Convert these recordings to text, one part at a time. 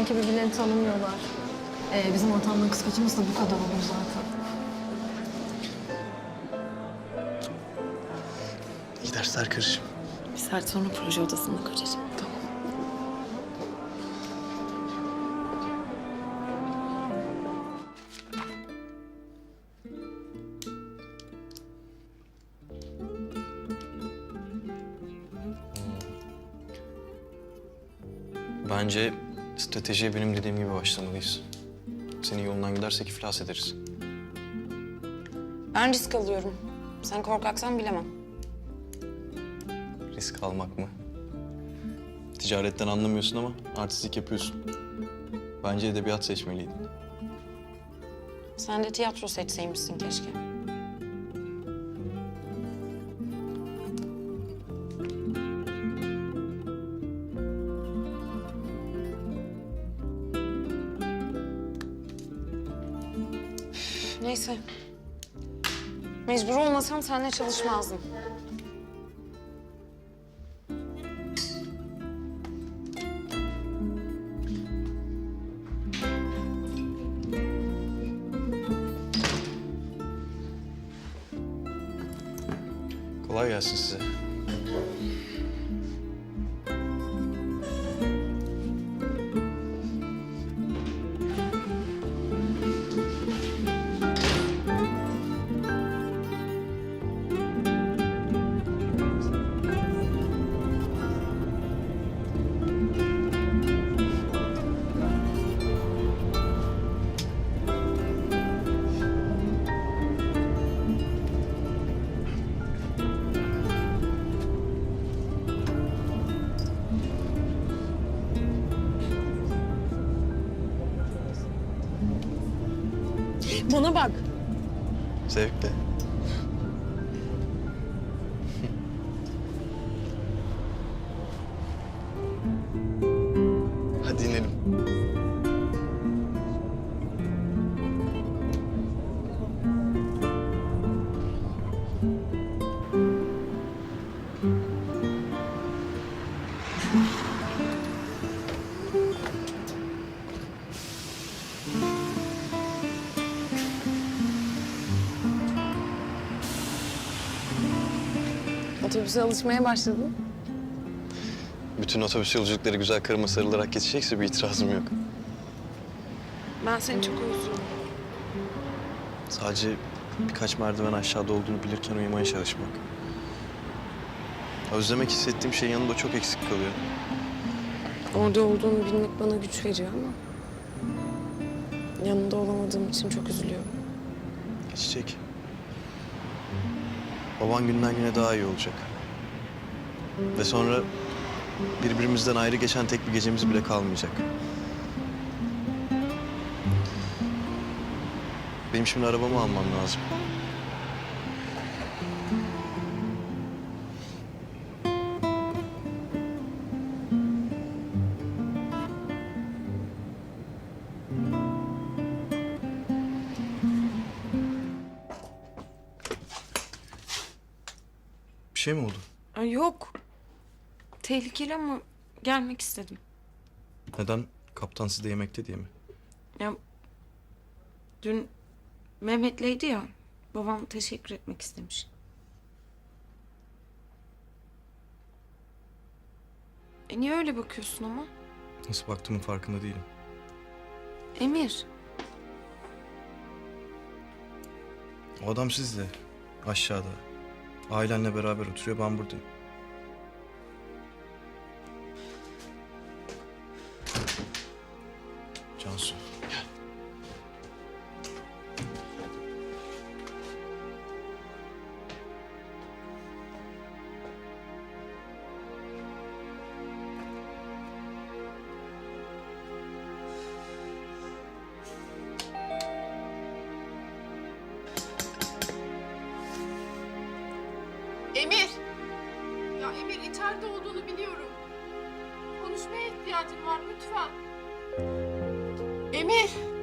Sanki birbirlerini tanımıyorlar. Ee, bizim ortamda kız kaçırması da bu kadar olur zaten. İyi dersler karışım. Bir saat sonra proje odasında kocacığım. Tamam. Bence stratejiye benim dediğim gibi başlamalıyız. Senin yolundan gidersek iflas ederiz. Ben risk alıyorum. Sen korkaksan bilemem. Risk almak mı? Ticaretten anlamıyorsun ama artistlik yapıyorsun. Bence edebiyat seçmeliydin. Sen de tiyatro seçseymişsin keşke. Mecbur olmasam seninle çalışmazdım. Kolay gelsin size. Bana bak. Zevkle. Hadi inelim. Otobüse alışmaya başladın. Bütün otobüs yolculukları güzel karıma sarılarak geçecekse bir itirazım yok. Ben seni çok özlüyorum. Sadece birkaç merdiven aşağıda olduğunu bilirken uyumaya çalışmak. Özlemek hissettiğim şey yanında çok eksik kalıyor. Orada olduğunu bilmek bana güç veriyor ama... Yanında olamadığım için çok üzülüyorum. Geçecek. Baban günden güne daha iyi olacak. Ve sonra birbirimizden ayrı geçen tek bir gecemiz bile kalmayacak. Benim şimdi arabamı almam lazım. Bir şey mi oldu? Ay yok. Tehlikeli ama gelmek istedim. Neden? Kaptan sizde yemekte diye mi? Ya dün Mehmet'leydi ya. Babam teşekkür etmek istemiş. E niye öyle bakıyorsun ama? Nasıl baktığımın farkında değilim. Emir. O adam sizde. Aşağıda. Ailenle beraber oturuyor, ben buradayım. Emir! Ya Emir içeride olduğunu biliyorum. Konuşmaya ihtiyacım var lütfen. Emir!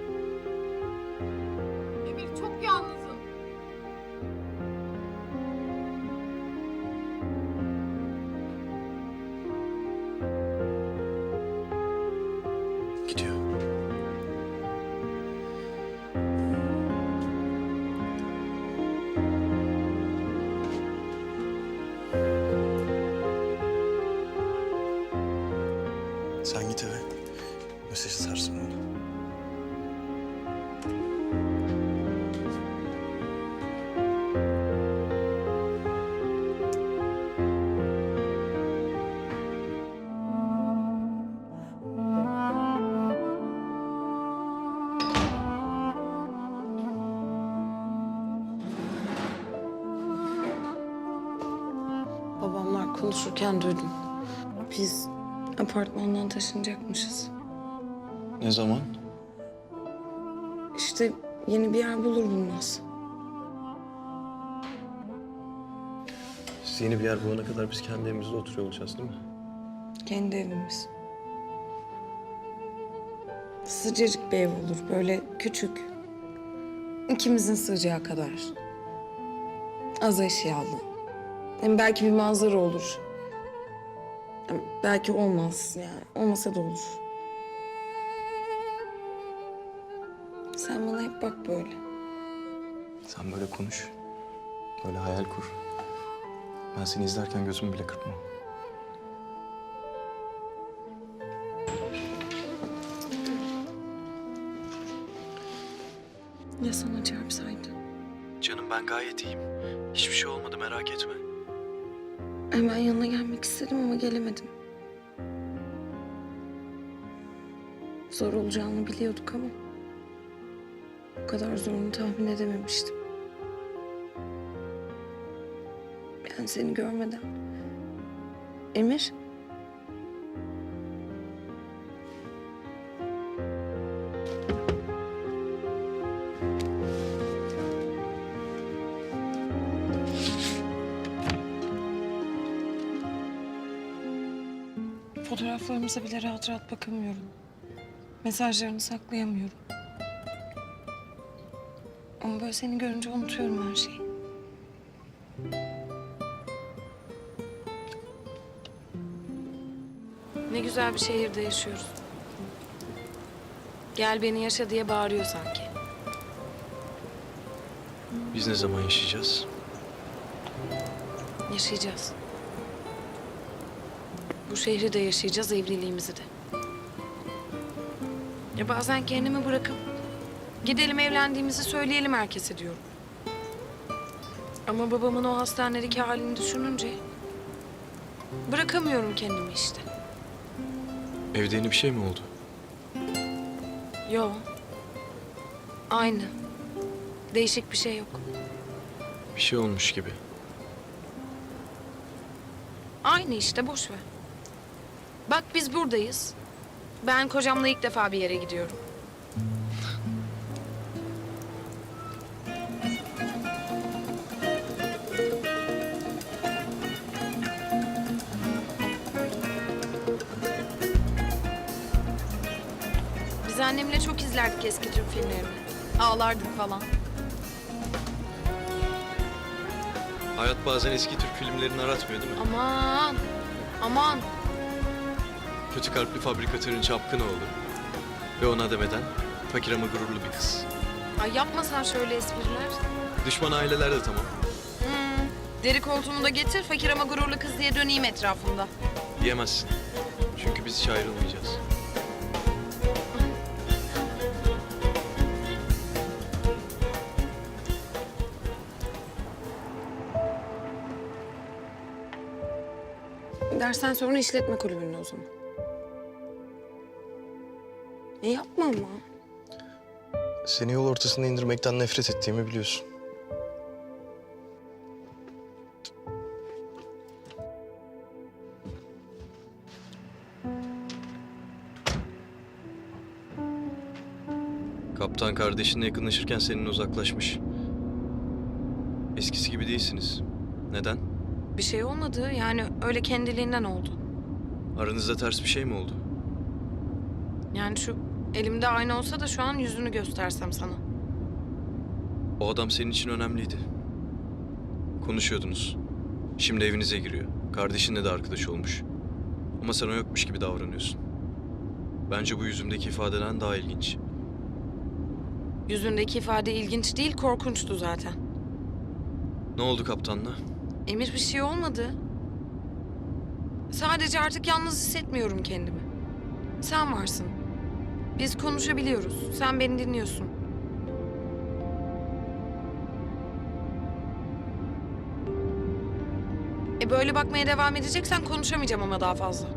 Sen git eve. Mesaj atarsın bana. Babamlar konuşurken duydum. Biz apartmandan taşınacakmışız. Ne zaman? İşte yeni bir yer bulur bulmaz. Siz yeni bir yer bulana kadar biz kendi evimizde oturuyor olacağız değil mi? Kendi evimiz. Sıcacık bir ev olur. Böyle küçük. İkimizin sığacağı kadar. Az eşyalı. Hem belki bir manzara olur. Belki olmaz yani. Olmasa da olur. Sen bana hep bak böyle. Sen böyle konuş. Böyle hayal kur. Ben seni izlerken gözümü bile kırpmam. Ya sana çarpsaydı? Canım ben gayet iyiyim. Hiçbir şey olmadı merak etme. Hemen yanına gelmek istedim ama gelemedim. Zor olacağını biliyorduk ama... ...bu kadar zorunu tahmin edememiştim. Ben seni görmeden... Emir... Fotoğraflarımıza bile rahat rahat bakamıyorum. Mesajlarını saklayamıyorum. Ama böyle seni görünce unutuyorum her şeyi. Ne güzel bir şehirde yaşıyoruz. Gel beni yaşa diye bağırıyor sanki. Biz ne zaman yaşayacağız? Yaşayacağız. Bu şehri de yaşayacağız, evliliğimizi de. Ya bazen kendimi bırakıp gidelim evlendiğimizi söyleyelim herkese diyorum. Ama babamın o hastanedeki halini düşününce bırakamıyorum kendimi işte. Evde yeni bir şey mi oldu? Yo. Aynı. Değişik bir şey yok. Bir şey olmuş gibi. Aynı işte boş ver. Bak biz buradayız. Ben kocamla ilk defa bir yere gidiyorum. Biz annemle çok izlerdik eski Türk filmlerini. Ağlardık falan. Hayat bazen eski Türk filmlerini aratmıyor değil mi? Aman, aman. Kötü kalpli fabrikatörün çapkın oğlu. Ve ona demeden fakir ama gururlu bir kız. Ay yapmasan şöyle espriler. Düşman aileler de tamam. Hmm. Deri koltuğumu da getir, fakir ama gururlu kız diye döneyim etrafımda. Diyemezsin. Çünkü biz hiç ayrılmayacağız. Dersten sonra işletme kulübünde o zaman. E yapma ama. Seni yol ortasında indirmekten nefret ettiğimi biliyorsun. Kaptan kardeşinle yakınlaşırken seninle uzaklaşmış. Eskisi gibi değilsiniz. Neden? Bir şey olmadı. Yani öyle kendiliğinden oldu. Aranızda ters bir şey mi oldu? Yani şu elimde ayna olsa da şu an yüzünü göstersem sana. O adam senin için önemliydi. Konuşuyordunuz. Şimdi evinize giriyor. Kardeşinle de arkadaş olmuş. Ama sen o yokmuş gibi davranıyorsun. Bence bu yüzümdeki ifadeden daha ilginç. Yüzündeki ifade ilginç değil, korkunçtu zaten. Ne oldu kaptanla? Emir bir şey olmadı. Sadece artık yalnız hissetmiyorum kendimi. Sen varsın. Biz konuşabiliyoruz. Sen beni dinliyorsun. E böyle bakmaya devam edeceksen konuşamayacağım ama daha fazla.